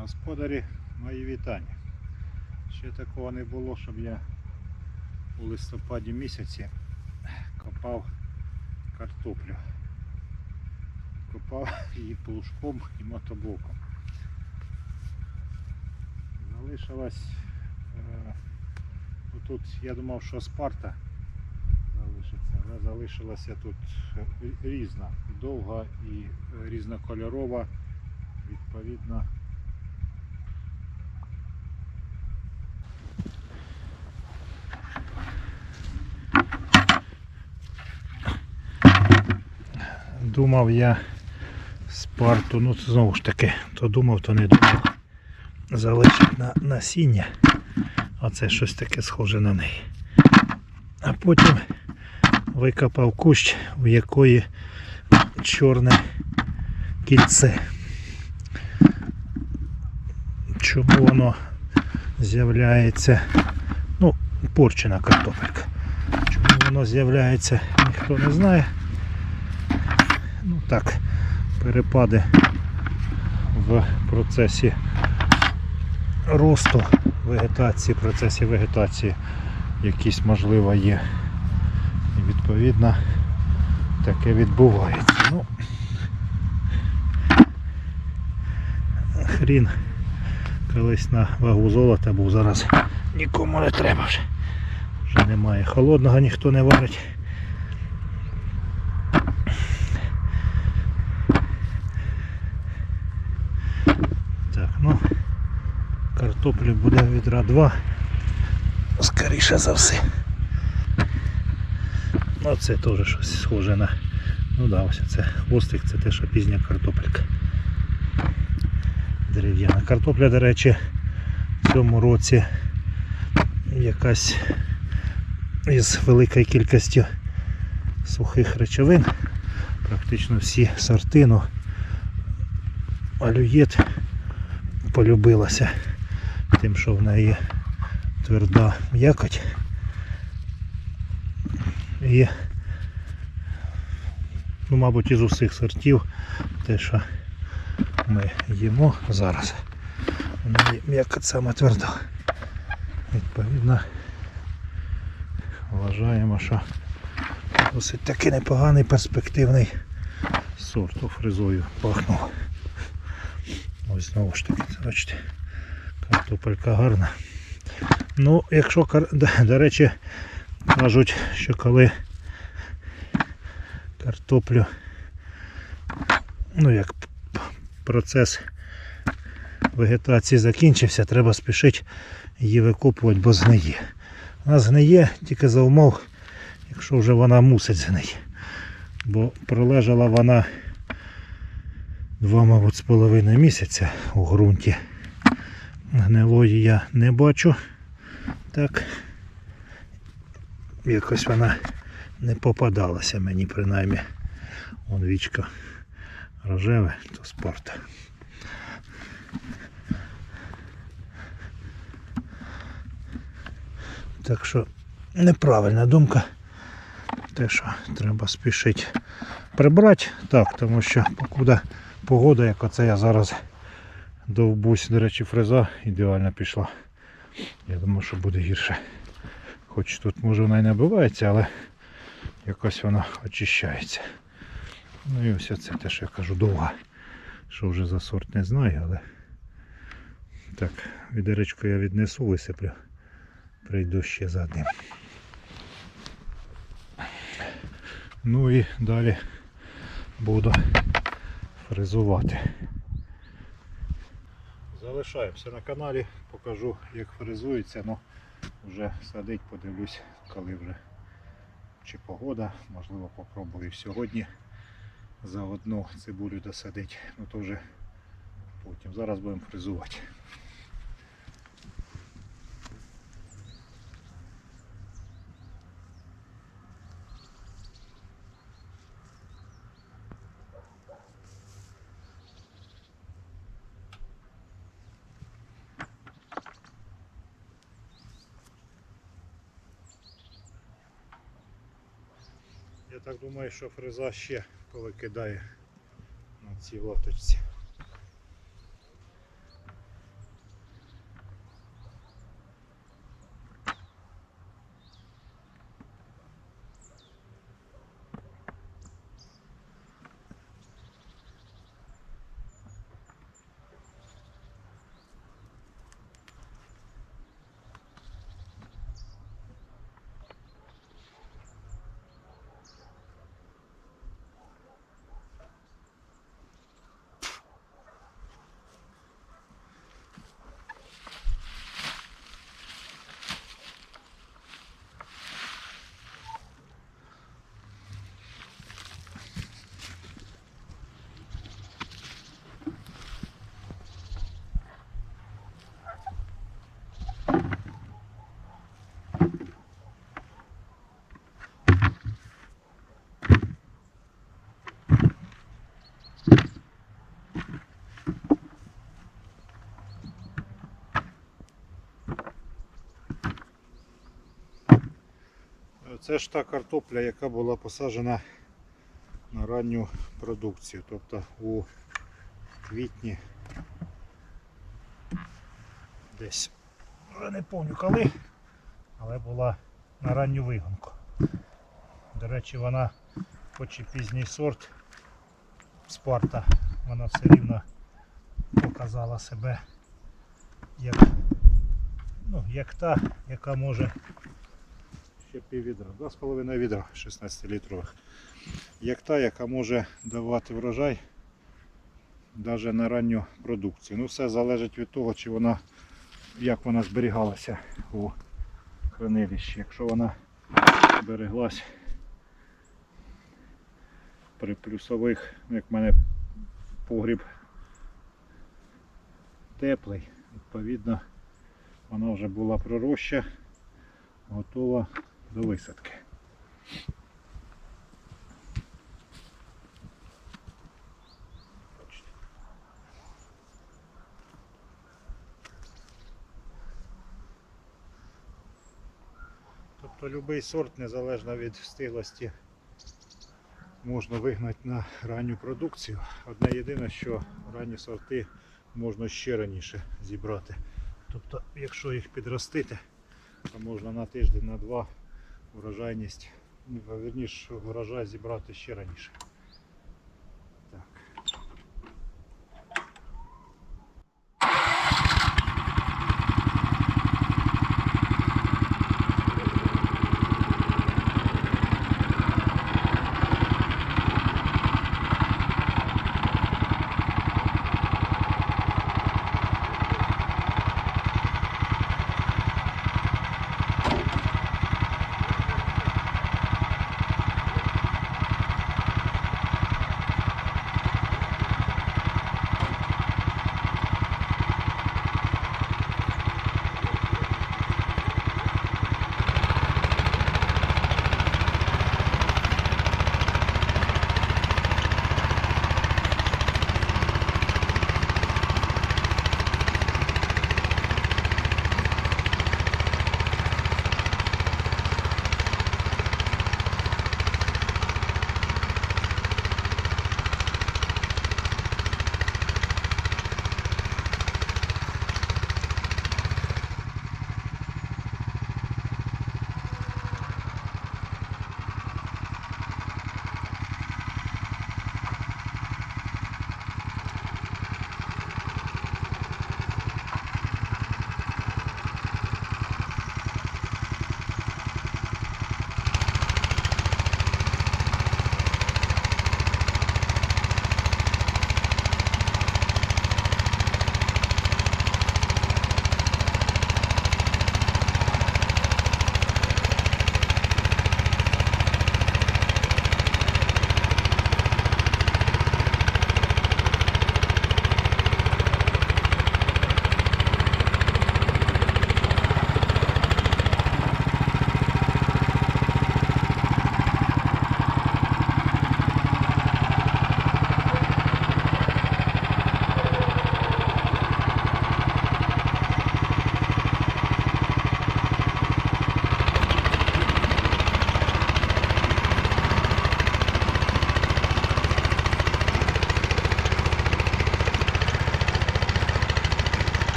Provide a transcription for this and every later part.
Господарі, мої вітання. Ще такого не було, щоб я у листопаді місяці копав картоплю. Копав її плужком і мотоблоком. Залишилась е, тут, я думав, що спарта залишиться, але залишилася тут різна, довга і різнокольорова, відповідно. Думав я спарту, ну це знову ж таки, то думав, то не думав. Залишить на насіння. А це щось таке схоже на неї. А потім викопав кущ, в якої чорне кільце. Чому воно з'являється? Ну, порчена картопелька. Чому воно з'являється, ніхто не знає. Ну так, перепади в процесі росту вегетації, процесі вегетації якісь можливо є. І відповідно таке відбувається. Ну, хрін колись на вагу золота був, зараз нікому не треба вже. Вже немає. Холодного ніхто не варить. Так, ну картоплі буде відра 2. Скоріше за все. Ну це теж щось схоже на... Ну да, ось це хвостик, це те, що пізня картопелька. Дерев'яна картопля, до речі, в цьому році якась із великою кількістю сухих речовин. Практично всі сорти, ну, алюєт полюбилася тим, що в неї тверда м'якоть. І, ну, мабуть, із усіх сортів те, що ми їмо зараз, м'якоть саме тверда. Відповідно, вважаємо, що досить таки непоганий перспективний сорт у фризою пахнув. Ось знову ж таки, бачите, картопелька гарна. Ну, якщо, до, речі, кажуть, що коли картоплю, ну як процес вегетації закінчився, треба спішити її викопувати, бо згниє. Вона згниє тільки за умов, якщо вже вона мусить згнити. Бо пролежала вона два, мабуть, з половиною місяця у ґрунті. Гнилої я не бачу. Так. Якось вона не попадалася мені принаймні. Вон вічка рожеве, то спорт. Так що неправильна думка. Те, що треба спішити прибрати, так, тому що покуда погода, як оце я зараз довбусь, до речі, фреза ідеально пішла. Я думаю, що буде гірше. Хоч тут може вона і набивається, але якось вона очищається. Ну і ось це те, що я кажу, довга. Що вже за сорт не знаю, але так, відеречко я віднесу, висиплю. Прийду ще за одним. Ну і далі буду фрезувати. Залишаємося на каналі, покажу як фрезується, ну вже садить, подивлюсь, коли вже чи погода, можливо попробую сьогодні за одну цибулю досадити, ну то вже потім. Зараз будемо фрезувати. Я так думаю, що фреза ще повикидає на цій лоточці. Це ж та картопля, яка була посаджена на ранню продукцію. Тобто у квітні десь вже не пам'ятаю коли, але була на ранню вигонку. До речі, вона хоч і пізній сорт Спарта, вона все рівно показала себе як, ну, як та, яка може ще пів відра, 2,5 відра 16 літрових. Як та, яка може давати врожай навіть на ранню продукцію. Ну все залежить від того, чи вона, як вона зберігалася у хранилищі. Якщо вона збереглась при плюсових, ну, як в мене погріб теплий, відповідно вона вже була пророща, готова до висадки. Тобто будь-який сорт, незалежно від стиглості, можна вигнати на ранню продукцію. Одне єдине, що ранні сорти можна ще раніше зібрати. Тобто, якщо їх підростити, то можна на тиждень, на два врожайність, верніше вірніше, врожай зібрати ще раніше.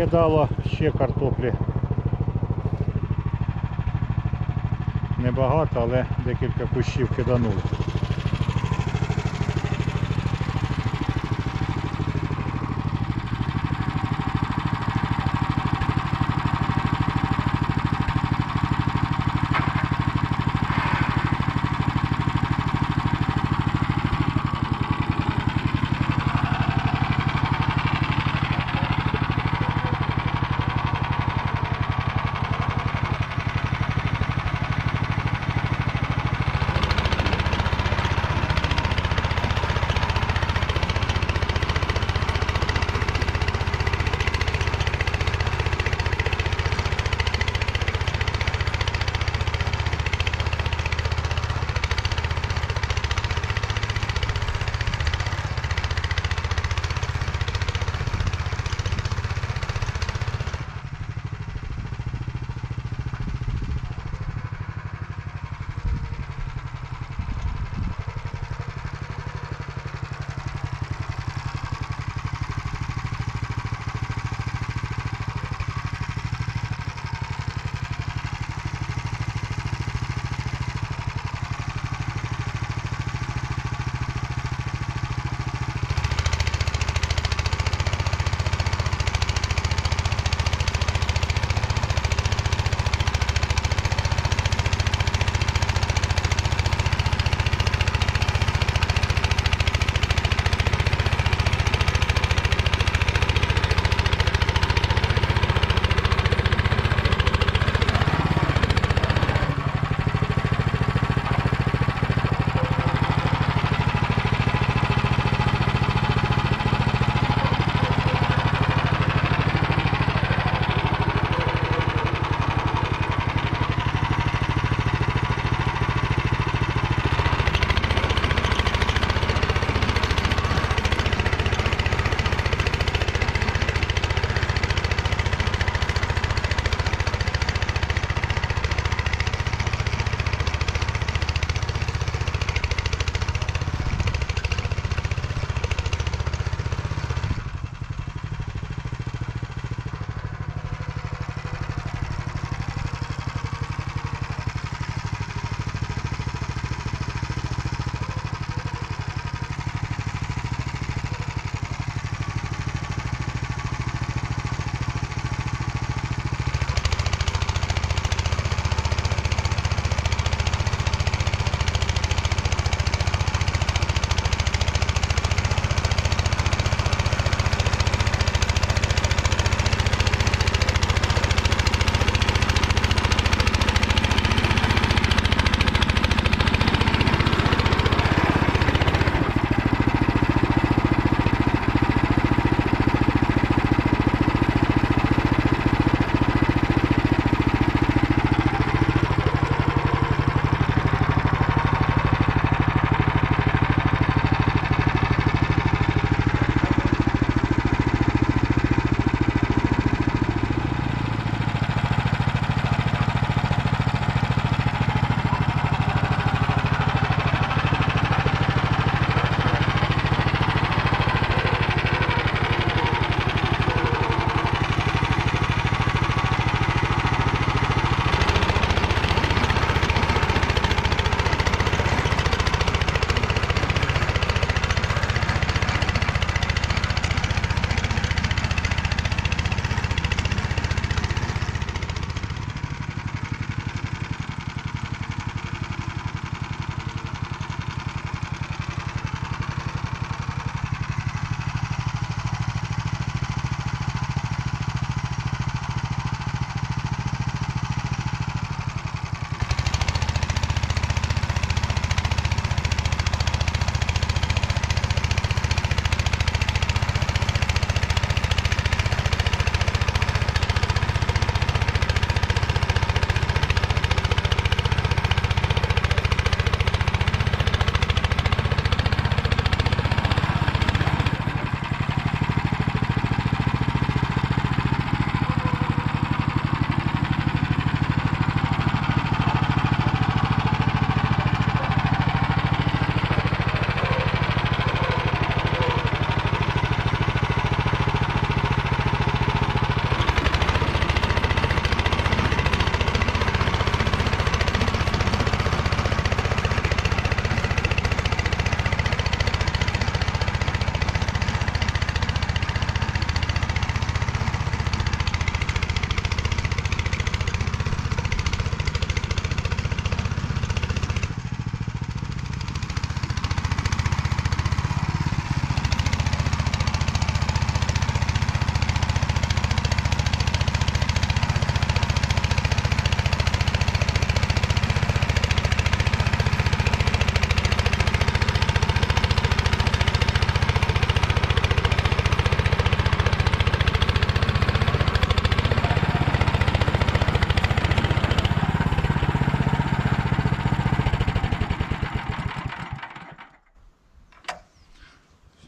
Накидало ще картоплі. Небагато, але декілька кущів киданули.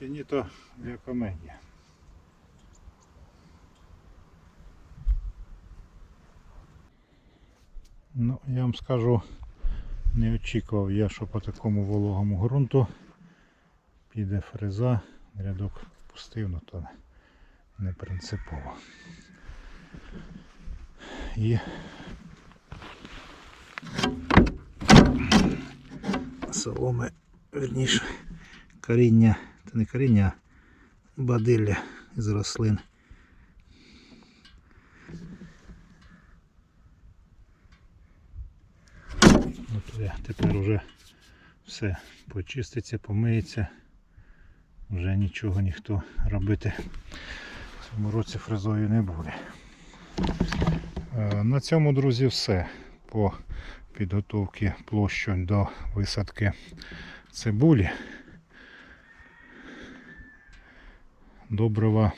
То для комедії. Ну, я вам скажу, не очікував я, що по такому вологому ґрунту піде фреза, рядок пустив, ну то не принципово. І соломи, верніше, коріння, це не коріння, а бадилля з рослин. Я тепер уже все почиститься, помиється. Вже нічого ніхто робити в цьому році фрезою не буде. Е, На цьому, друзі, все по підготовці площу до висадки цибулі. Добрива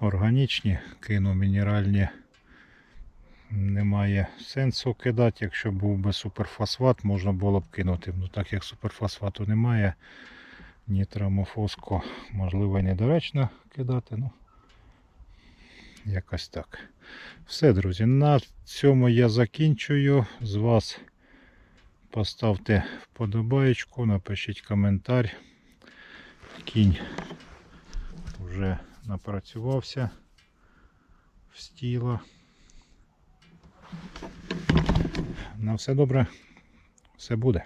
органічні, кину мінеральні. Немає сенсу кидати. Якщо був би суперфосфат, можна було б кинути. Ну так як суперфосфату немає, нітрамофоску можливо і недоречно кидати. Ну, якось так. Все, друзі, на цьому я закінчую. З вас поставте вподобаєчку, напишіть коментар. Кінь вже напрацювався в стіло. На все добре, все буде.